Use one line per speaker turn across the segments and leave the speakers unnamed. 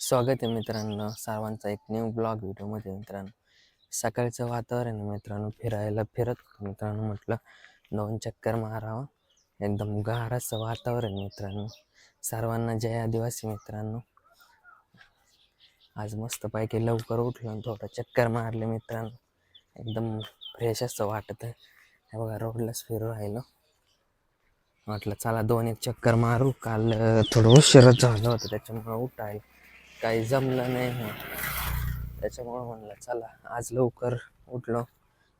स्वागत आहे मित्रांनो सर्वांचा एक न्यू ब्लॉग व्हिडिओमध्ये मित्रांनो. सकाळचं वातावरण मित्रांनो फिरायला फिरत होतो मित्रांनो म्हटलं दोन चक्कर मारावं. एकदम गार असं वातावरण मित्रांनो. सर्वांना जय आदिवासी मित्रांनो. आज मस्तपैकी लवकर उठलो आणि थोडं चक्कर मारले मित्रांनो. एकदम फ्रेश असं वाटत आहे. बघा रोडलाच फिरू राहिलो. म्हटलं चला दोन एक चक्कर मारू. काल थोडं उशीरच झालं होतं त्याच्यामुळं उठायला. काही जमलं नाही मग त्याच्यामुळं म्हणलं चला आज लवकर उठलो.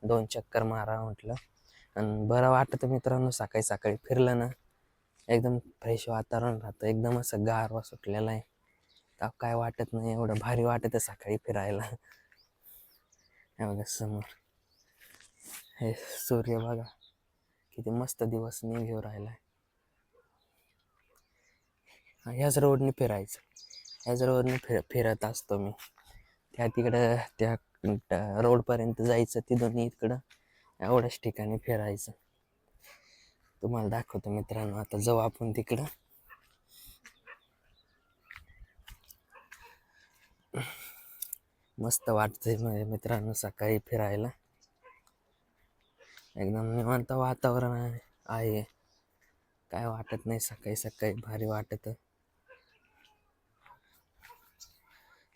दोन चक्कर मारा म्हटलं. आणि बरं वाटतं मित्रांनो सकाळी सकाळी फिरलं ना. एकदम फ्रेश वातावरण राहतं. एकदम असं गारवा सुटलेला आहे. तर काय वाटत नाही एवढं भारी वाटतं सकाळी फिरायला. हे बघा समोर. हे सूर्य बघा. किती मस्त दिवस निघेव राहिला आहे ह्याच रोडने फिरायचं. ह्याच फिर फिरत असतो मी. त्या तिकडं त्या रोडपर्यंत जायचं तिथून इकडं. एवढ्याच ठिकाणी फिरायचं. तुम्हाला दाखवतो मित्रांनो आता जाऊ आपण तिकडं. मस्त वाटतंय म्हणजे मित्रांनो सकाळी फिरायला. एकदम निवांत वातावरण आहे. काय वाटत नाही सकाळी सकाळी भारी वाटतं.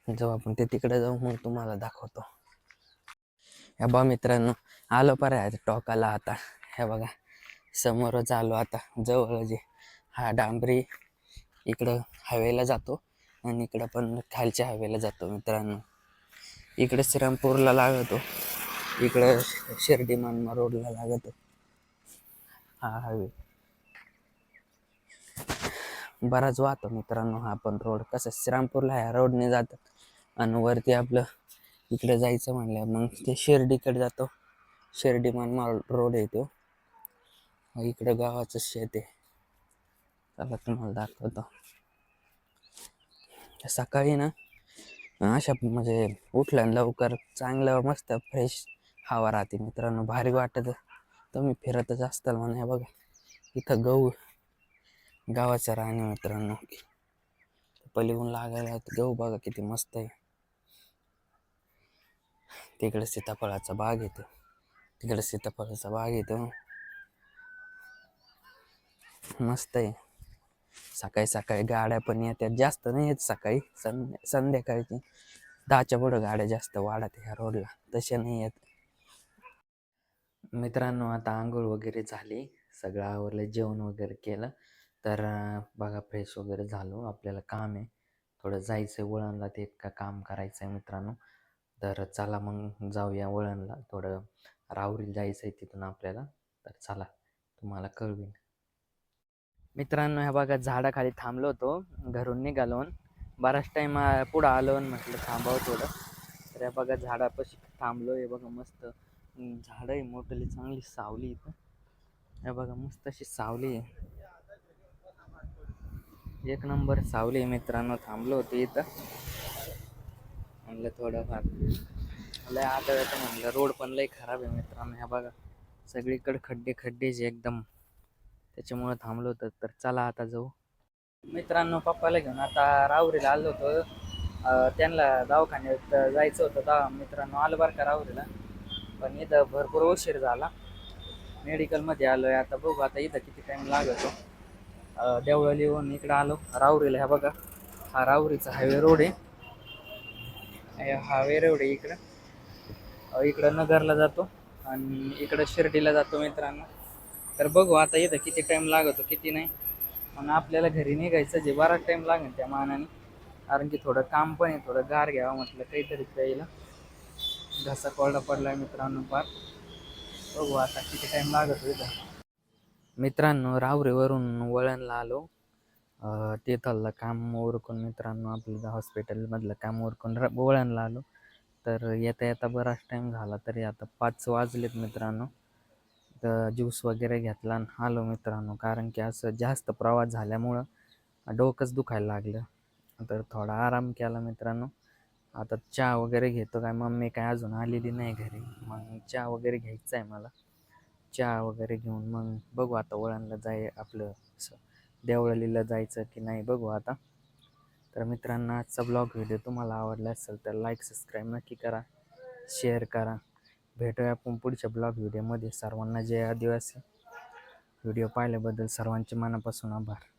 जाऊ आपण ते तिकडे जाऊ मग तुम्हाला दाखवतो. ह्या बा मित्रांनो आलो पर्याय टॉकाला आता. हे बघा समोरच आलो आता जवळ जे हा डांबरी इकडं हवेला जातो आणि इकडं पण खालच्या हवेला जातो मित्रांनो. इकडे श्रीरामपूरला लागतो इकडं शिर्डी मानमा रोडला लागतो. हा हवे. बराच वाहतो मित्रांनो हा पण रोड कसं श्रीरामपूरला ह्या रोडने जातात. आणि वरती आपलं इकडे जायचं म्हणलं मग ते शिर्डीकडे जातो. शिर्डी मानमा रोड येतो इकडं गावाचं शेत आहे. चला तुम्हाला दाखवतो. सकाळी ना अशा म्हणजे उठलं लवकर चांगलं मस्त फ्रेश हवा राहते मित्रांनो. भारी वाटत. तुम्ही फिरतच असताल म्हणा बघा. इथं गहू गावाचं राहणे मित्रांनो. पलीकडून लागायला गहू बघा किती मस्त आहे. तिकडे सीताफळाचा बाग येतो. तिकडे सीताफळाचा बाग येतो. मस्त आहे. सकाळी सकाळी गाड्या पण येतात. जास्त नाही येत सकाळी संध्या संध्याकाळची. दहाच्या पुढं गाड्या जास्त वाढत ह्या रोडला तशा नाही येत. मित्रांनो आता आंघोळ वगैरे झाली. सगळं आवरलं जेवण वगैरे केलं. तर बघा फ्रेश वगैरे झालो. आपल्याला काम आहे. थोडं जायचं आहे वळणला ते का काम करायचं आहे मित्रांनो. तर चला मग जाऊया वळणला. थोडं राहुरीला जायचं आहे तिथून आपल्याला. तर चला तुम्हाला कळवीन. मित्रांनो ह्या बघा झाडाखाली थांबलो होतो. घरून निघालो बराच टाईम पुढं आलो आणि म्हटलं थांबावं थोडं. तर ह्या बघा झाडापाशी थांबलो. हे बघा मस्त झाडं आहे मोठली चांगली सावली इथं. ह्या बघा मस्त अशी सावली आहे. एक नंबर सावली मित्रांनो थांबलो होतो इथं. म्हणलं थोडंफार. लय आता येतं म्हणलं. रोड पण लय खराब आहे मित्रांनो. ह्या बघा सगळीकडे खड्डे खड्डेच एकदम. त्याच्यामुळं थांबलो होतं तर चला आता जाऊ. मित्रांनो पप्पाला घेऊन आता राहुरीला आलो होतो. त्यांना दवाखान्यात जायचं होतं दवा मित्रांनो आलं बरं का राहुरीला. पण इथं भरपूर उशीर झाला. मेडिकलमध्ये आलो आहे आता बघू आता इथं किती टाईम लागतो. देवळ लिहून इकडं आलो. राहुरीला ह्या बघा. हा राहुरीचा हायवे रोड आहे. हा हायवे रोड इकडं. इकडं नगरला जातो आणि इकडं शिर्डीला जातो मित्रांनो. तर बघू आता इथं किती टाईम लागतो किती नाही. म्हणून आपल्याला घरी निघायचं जे बराच टाईम लागेल त्या मानाने. कारण की थोडं काम पण आहे थोडं गार घ्यावं म्हटलं काहीतरी प्यायला. घसा कोरडा आहे मित्रांनो फार. बघू आता किती टाईम लागतो इथं. मित्रांनो रावरेवरून वळणला आलो. तिथलं काम ओरकून मित्रांनो आपलं हॉस्पिटलमधलं काम ओरकून र- गोळ्यांना आलो तर येता येता बराच टाईम झाला तरी आता पाच वाजलेत मित्रांनो. तर ज्यूस वगैरे घेतला आणि आलो मित्रांनो. कारण की असं जास्त प्रवास झाल्यामुळं डोकंच दुखायला लागलं. तर थोडा आराम केला मित्रांनो. आता चहा वगैरे घेतो काय? मम्मी काय अजून आलेली नाही घरी. मग चहा वगैरे घ्यायचा आहे मला. चहा वगैरे घेऊन मग बघू आता वळणला जाय आपलं असं देवळलीला जायचं की नाही बघू आता. तर मित्रांनो आजचा ब्लॉग व्हिडिओ तुम्हाला आवडला असेल तर लाईक सबस्क्राईब नक्की करा शेअर करा. भेटूया आपण पुढच्या ब्लॉग व्हिडिओमध्ये सर्वांना जय आदिवासी. व्हिडिओ पाहिल्याबद्दल सर्वांचे मनापासून आभार.